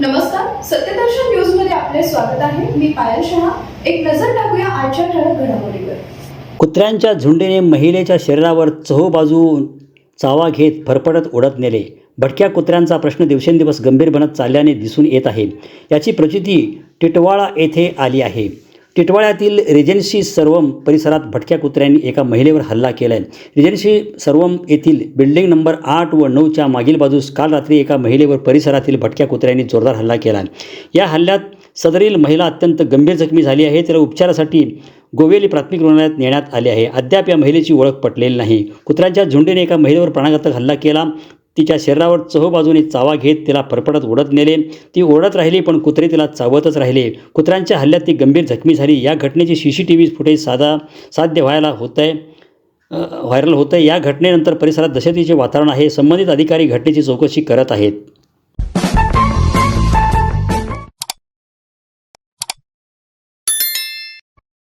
नमस्कार सत्यदर्शन न्यूजमध्ये आपले स्वागत आहे. मी पायल शहा. एक नजर टाकूया आजच्या ठळक घडामोडीवर. कुत्र्यांच्या झुंडीने महिलेच्या शरीरावर चहूबाजू चावा घेत फरफडत ओढत नेले. भटक्या कुत्र्यांचा प्रश्न दिवसेंदिवस गंभीर बनत चालल्याने दिसून येत आहे. याची प्रचिती टिटवाळा येथे आली आहे. टिटवाळ्यातील रेजन्सी सर्वम परिसरात भटक्या कुत्र्यांनी एका महिलेवर हल्ला केला आहे रेजन्सी सर्वम येथील बिल्डिंग नंबर आठ व नऊच्या मागील बाजूस काल रात्री एका महिलेवर परिसरातील भटक्या कुत्र्यांनी जोरदार हल्ला केला या हल्ल्यात सदरील महिला अत्यंत गंभीर जखमी झाली आहे. तिला उपचारासाठी गोवेली प्राथमिक रुग्णालयात नेण्यात आले आहे. अद्याप या महिलेची ओळख पटलेली नाही. कुत्र्यांच्या झुंडीने एका महिलेवर प्राणघातक हल्ला केला. तिच्या शरीरावर चहूबाजूने चावा घेत तिला फरफडत ओढत नेले. ती ओढत राहिली पण कुत्रे तिला चावतच राहिले. कुत्र्यांच्या हल्ल्यात ती गंभीर जखमी झाली. या घटनेची C C T V footage साधा साध्य व्हायला होत आहे व्हायरल होतं आहे या घटनेनंतर परिसरात दहशतीचे वातावरण आहे. संबंधित अधिकारी घटनेची चौकशी करत आहेत.